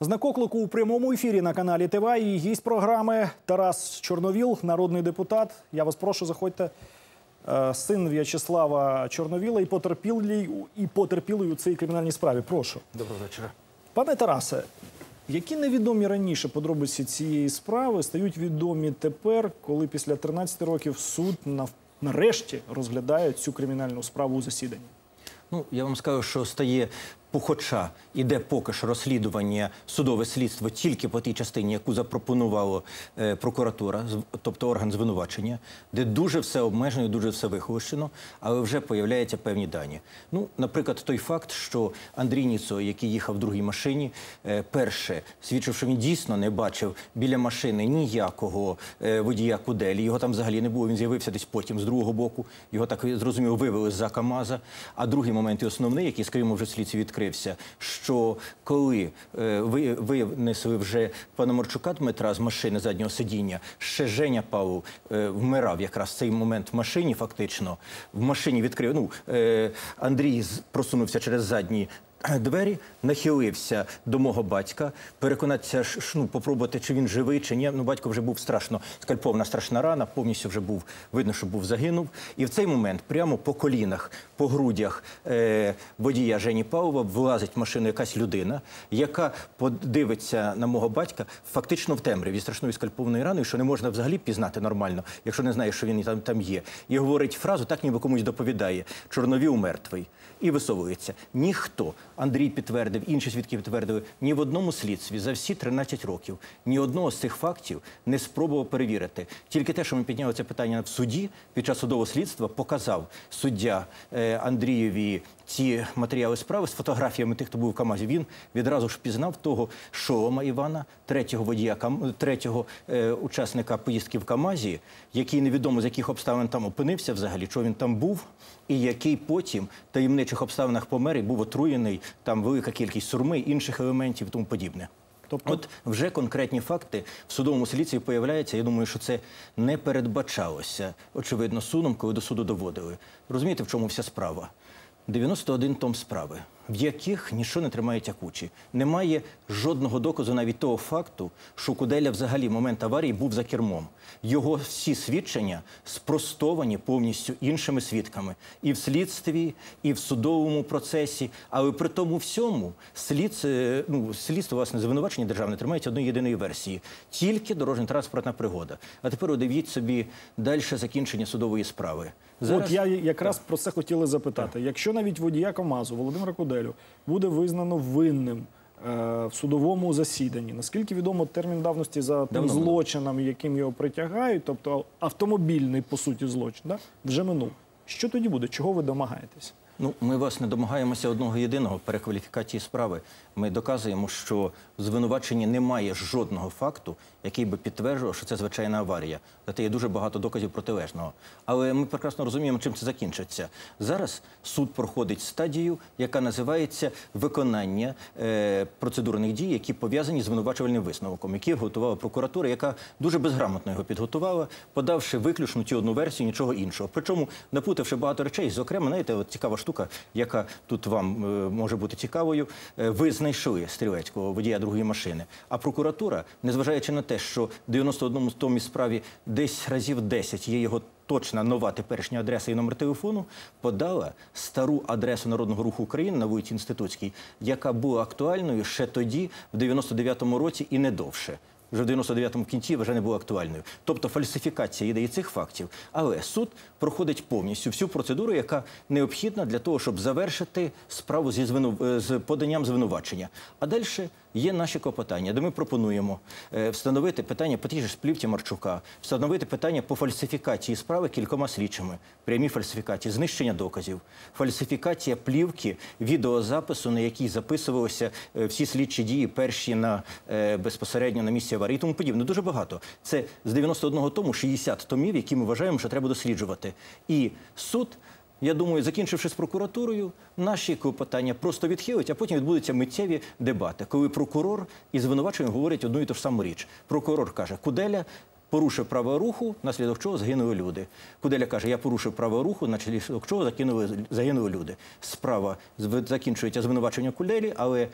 Знак оклику у прямому ефірі на каналі ТВ і гість програми Тарас Чорновіл, народний депутат. Я вас прошу, заходьте. Е, Син В'ячеслава Чорновіла і потерпілий, і потерпілий у цій кримінальній справі. Прошу. Доброго вечора. Пане Тарасе, які невідомі раніше подробиці цієї справи стають відомі тепер, коли після 13 років суд нарешті розглядає цю кримінальну справу у засіданні? Ну я вам скажу, що стає хоча іде поки що розслідування судове слідство тільки по тій частині, яку запропонувала е, прокуратура, тобто орган звинувачення, де дуже все обмежено, і дуже все вихолощено, але вже появляються певні дані. Ну, наприклад, той факт, що Андрій Ніцо, який їхав в другій машині, е, перше свідчив, що він дійсно не бачив біля машини ніякого е, водія куделі. Його там взагалі не було. Він з'явився десь потім з другого боку. Його так зрозуміло вивели з-за КАМАЗа. А другий момент і основний, який, скажімо, вже слідці відкрився, що коли е, ви винесли вже пана Морчука Дмитра з машини заднього сидіння, ще Женя Павлов е, вмирав якраз цей момент в машині, фактично. В машині відкрив. Ну, е, Андрій просунувся через задні двері, нахилився до мого батька, переконатися, ну, попробувати, чи він живий, чи ні. Ну, батько вже був страшно, скальпована страшна рана, повністю вже був видно, що був загинув. І в цей момент прямо по колінах, по грудях е, водія Жені Павлова влазить в машину якась людина, яка подивиться на мого батька фактично в темряві страшною скальпованою раною, що не можна взагалі пізнати нормально, якщо не знаєш, що він там, там є. І говорить фразу, так ніби комусь доповідає: Чорновіл мертвий. І висовується. Ніхто, Андрій підтвердив, інші свідки підтвердили, ні в одному слідстві за всі 13 років ні одного з цих фактів не спробував перевірити. Тільки те, що ми підняли це питання в суді під час судового слідства, показав суддя е, Андрієві ці матеріали справи з фотографіями тих, хто був в КАМАЗі. Він відразу ж пізнав того Шолома Івана, третього водія третього е, учасника поїздки в КАМАЗі, який невідомо з яких обставин там опинився взагалі, чого він там був, і який потім в таємничих обставинах помер і був отруєний, там велика кількість сурми, інших елементів і тому подібне. Тобто- От вже конкретні факти в судовому слідстві появляються. Я думаю, що це не передбачалося, очевидно, судом, коли до суду доводили. Розумієте, в чому вся справа? 91 том справи, в яких нічого не тримає тякучі. Немає жодного доказу навіть того факту, що Куделя взагалі в момент аварії був за кермом. Його всі свідчення спростовані повністю іншими свідками і в слідстві, і в судовому процесі. Але при тому всьому слід, е, ну, слідство, власне, звинувачення державне тримається одної єдиної версії. Тільки дорожньо-транспортна пригода. А тепер уявіть собі далі закінчення судової справи. От я якраз про це хотіли запитати. Якщо навіть водія КАМАЗу Володимира Куделю буде визнано винним е, в судовому засіданні, наскільки відомо термін давності за тим Давно злочином, яким його притягають, тобто автомобільний по суті злочин, да? вже минув. Що тоді буде? Чого ви домагаєтесь? Ну, ми власне домагаємося одного єдиного перекваліфікації справи. Ми доказуємо, що в звинуваченні немає жодного факту, який би підтверджував, що це звичайна аварія. Зате є дуже багато доказів протилежного. Але ми прекрасно розуміємо, чим це закінчиться. Зараз суд проходить стадію, яка називається виконання е, процедурних дій, які пов'язані з звинувачувальним висновком, який готувала прокуратура, яка дуже безграмотно його підготувала, подавши виключно цю одну версію, нічого іншого. Причому напутавши багато речей. Зокрема, знаєте, от цікава яка тут вам е, може бути цікавою. Е, ви знайшли стрілецького водія другої машини. А прокуратура, незважаючи на те, що в 91 томі справі десь разів 10 є його точна нова теперішня адреса і номер телефону, подала стару адресу Народного руху України на вулиці Інститутській, яка була актуальною ще тоді, в 99-му році, і не довше. Вже в 99-му кінці вже не було актуальною. Тобто фальсифікація ідеї цих фактів. Але суд проходить повністю всю процедуру, яка необхідна для того, щоб завершити справу зі звину... з поданням звинувачення. А далі є наші клопотання, де ми пропонуємо е, встановити питання по тій же сплівці Марчука, встановити питання по фальсифікації справи кількома слідчими, прямі фальсифікації, знищення доказів, фальсифікація плівки відеозапису, на якій записувалися е, всі слідчі дії, перші на е, безпосередньо на місці аварії тому подібне. Дуже багато. Це з 91 тому 60 томів, які ми вважаємо, що треба досліджувати. І суд. Я думаю, закінчивши з прокуратурою, наші клопотання просто відхилить, а потім відбудуться миттєві дебати, коли прокурор і звинувачення говорять одну і ту ж саму річ. Прокурор каже, Куделя порушив право руху, внаслідок чого загинули люди. Куделя каже, я порушив право руху, внаслідок чого загинули, загинули люди. Справа закінчується звинувачення Куделі, але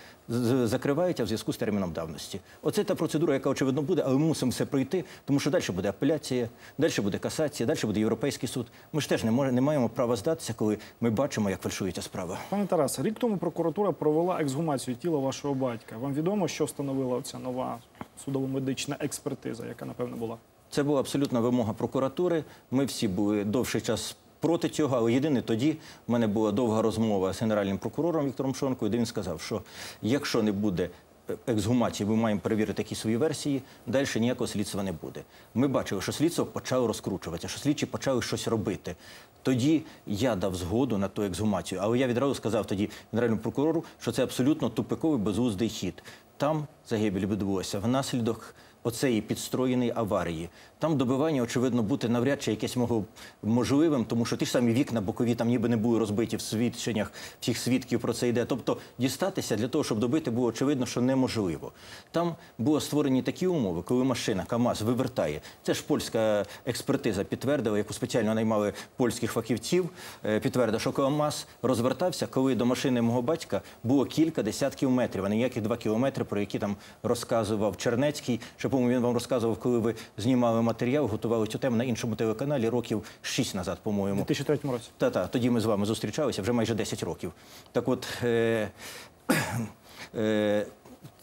закривається в зв'язку з терміном давності. Оце та процедура, яка очевидно буде, але ми мусимо все пройти, тому що далі буде апеляція, далі буде касація, далі буде європейський суд. Ми ж теж не, може, не маємо права здатися, коли ми бачимо, як фальшується справа. Пане Тарасе, рік тому прокуратура провела ексгумацію тіла вашого батька. Вам відомо, що встановила ця нова судово-медична експертиза, яка напевно була? Це була абсолютна вимога прокуратури. Ми всі були довший час проти цього, але єдине тоді в мене була довга розмова з генеральним прокурором Віктором Шонкою, де він сказав, що якщо не буде е, ексгумації, ми маємо перевірити якісь свої версії, далі ніякого слідства не буде. Ми бачили, що слідство почало розкручуватися, що слідчі почали щось робити. Тоді я дав згоду на ту ексгумацію, але я відразу сказав тоді генеральному прокурору, що це абсолютно тупиковий безуздий хід. Там загибель відбулася внаслідок оцеї підстроєної аварії. Там добивання, очевидно, бути навряд чи якесь могло можливим, тому що ті ж самі вікна бокові там ніби не були розбиті в свідченнях всіх свідків про це йде. Тобто дістатися для того, щоб добити, було очевидно, що неможливо. Там були створені такі умови, коли машина КАМАЗ вивертає. Це ж польська експертиза підтвердила, яку спеціально наймали польських фахівців. е, Підтвердила, що КАМАЗ розвертався, коли до машини мого батька було кілька десятків метрів, а не ніяких два кілометри, про які там розказував Чернецький. Що по-моєму, він вам розказував, коли ви знімали матеріал, готували цю тему на іншому телеканалі років шість назад, по-моєму. 2003 році. Та-та, тоді ми з вами зустрічалися вже майже 10 років. Так от, е, е,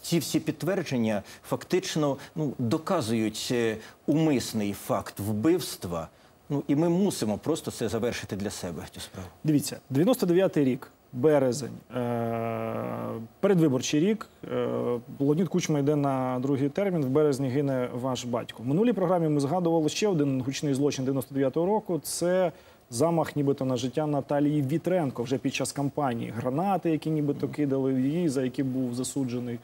ці всі підтвердження фактично ну, доказують е, умисний факт вбивства. Ну, і ми мусимо просто це завершити для себе, цю справу. Дивіться, 99-й рік, березень, е- передвиборчий рік. Е- Леонід Кучма йде на другий термін. В березні гине ваш батько. В минулій програмі ми згадували ще один гучний злочин 99-го року. Це замах, нібито на життя Наталії Вітренко вже під час кампанії. Гранати, які нібито кидали її, за які був засуджений.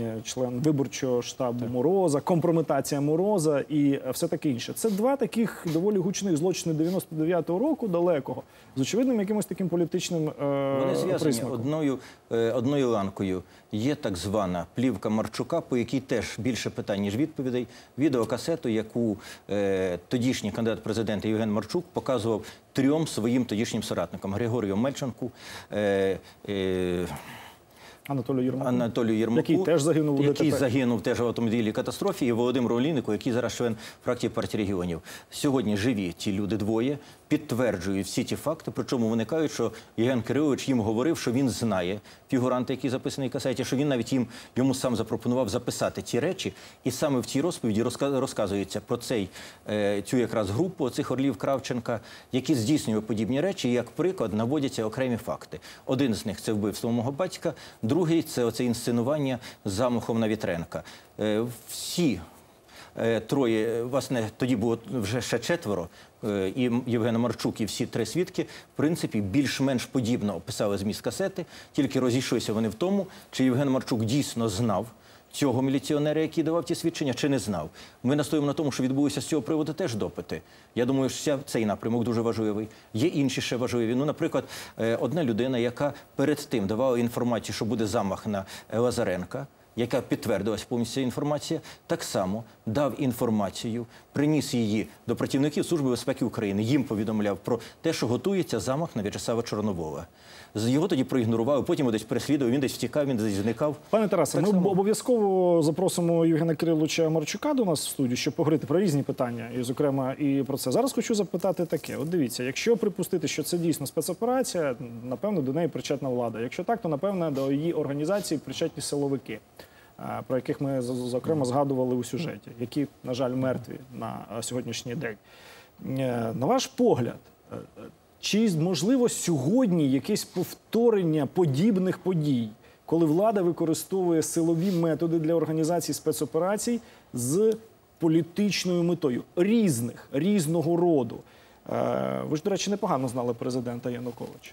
Е, Член виборчого штабу Мороза, компрометація Мороза і все таке інше. Це два таких доволі гучних злочини 99-го року далекого з очевидним якимось таким політичним е, Вони зв'язані одною, е, одною ланкою. Є так звана плівка Марчука, по якій теж більше питань, ніж відповідей. Відеокасету, яку е, тодішній кандидат в президенти Євген Марчук показував трьом своїм тодішнім соратникам Григорію Мельченку. Е, е, Анатолію Єрмаку. Анатолію Єрмаку, Який теж загинув у який ДТП. загинув теж в автомобільній катастрофі, і Володимиру Олійнику, який зараз член фракції партії регіонів. Сьогодні живі ті люди двоє, підтверджують всі ті факти. Причому вони кажуть, що Євген Кирилович їм говорив, що він знає фігуранта, який записаний в касеті, що він навіть їм йому сам запропонував записати ті речі. І саме в цій розповіді розка- розказується про цей е, цю якраз групу цих орлів Кравченка, які здійснювали подібні речі. І як приклад наводяться окремі факти. Один з них це вбивство мого батька, другий це оце інсценування з замахом на Вітренка. Е, всі Е, Троє, власне, тоді було вже ще четверо, е, і Євген Марчук, і всі три свідки, в принципі, більш-менш подібно описали зміст касети, тільки розійшлися вони в тому, чи Євген Марчук дійсно знав цього міліціонера, який давав ті свідчення, чи не знав. Ми настоїмо на тому, що відбулися з цього приводу теж допити. Я думаю, що цей напрямок дуже важливий. Є інші ще важливі. Ну, наприклад, е, одна людина, яка перед тим давала інформацію, що буде замах на Лазаренка, яка підтвердилась повністю інформація, так само дав інформацію, приніс її до працівників Служби безпеки України. Їм повідомляв про те, що готується замах на В'ячеслава Чорновола. Його тоді проігнорували, потім десь переслідував, він десь втікав, він десь зникав. Пане Тарасе, Так ми само. обов'язково запросимо Євгена Кириловича Марчука до нас в студію, щоб поговорити про різні питання, і, зокрема, і про це. Зараз хочу запитати таке: от дивіться, якщо припустити, що це дійсно спецоперація, напевно, до неї причетна влада. Якщо так, то напевно до її організації причетні силовики, про яких ми зокрема згадували у сюжеті, які, на жаль, мертві на е, сьогоднішній день. Е, На ваш погляд, е, е, чи можливо сьогодні якесь повторення подібних подій, коли влада використовує силові методи для організації спецоперацій з політичною метою різних, різного роду? Е, Ви ж, до речі, непогано знали президента Януковича.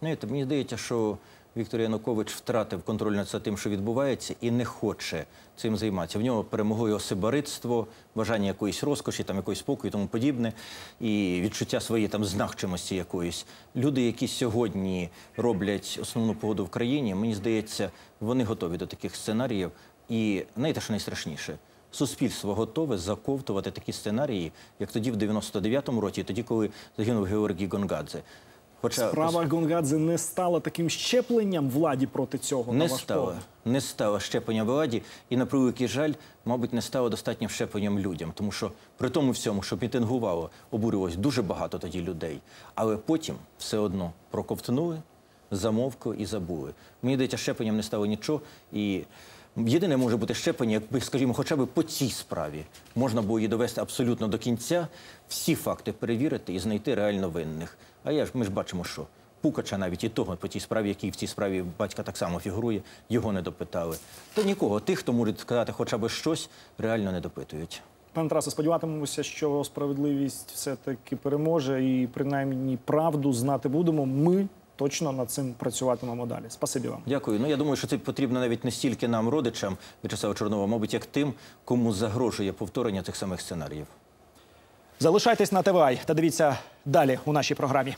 Знаєте, мені здається, що Віктор Янукович втратив контроль над тим, що відбувається, і не хоче цим займатися. В нього перемогло його сибаритство, бажання якоїсь розкоші, там якоїсь спокою і тому подібне, і відчуття своєї там знахчимості якоїсь. Люди, які сьогодні роблять основну погоду в країні, мені здається, вони готові до таких сценаріїв. І знаєте, що найстрашніше? суспільство готове заковтувати такі сценарії, як тоді в 99-му році, тоді, коли загинув Георгій Гонгадзе. Хоча Справа Гонгадзе не стала таким щепленням владі проти цього. на не ваш стало, погляд? не стало щеплення владі, і на превеликий жаль, мабуть, не стало достатнім щепленням людям, тому що при тому всьому, що мітингувало, обурювалось дуже багато тоді людей, але потім все одно проковтнули, замовкли і забули. Мені здається, щепленням не стало нічого. І єдине може бути щеплення, якби, скажімо, хоча б по цій справі можна було її довести абсолютно до кінця, всі факти перевірити і знайти реально винних. А я ж ми ж бачимо, що Пукача навіть і того по тій справі, який в цій справі батька так само фігурує, його не допитали. Та нікого, тих, хто може сказати хоча б щось, реально не допитують. Пане Тарасе, сподіватимемося, що справедливість все-таки переможе і принаймні правду знати будемо. Ми точно над цим працюватимемо далі. Спасибі вам. Дякую. Ну я думаю, що це потрібно навіть не стільки нам, родичам В'ячеслава Чорнова, мабуть, як тим, кому загрожує повторення тих самих сценаріїв. Залишайтесь на ТВАЙ та дивіться далі у нашій програмі.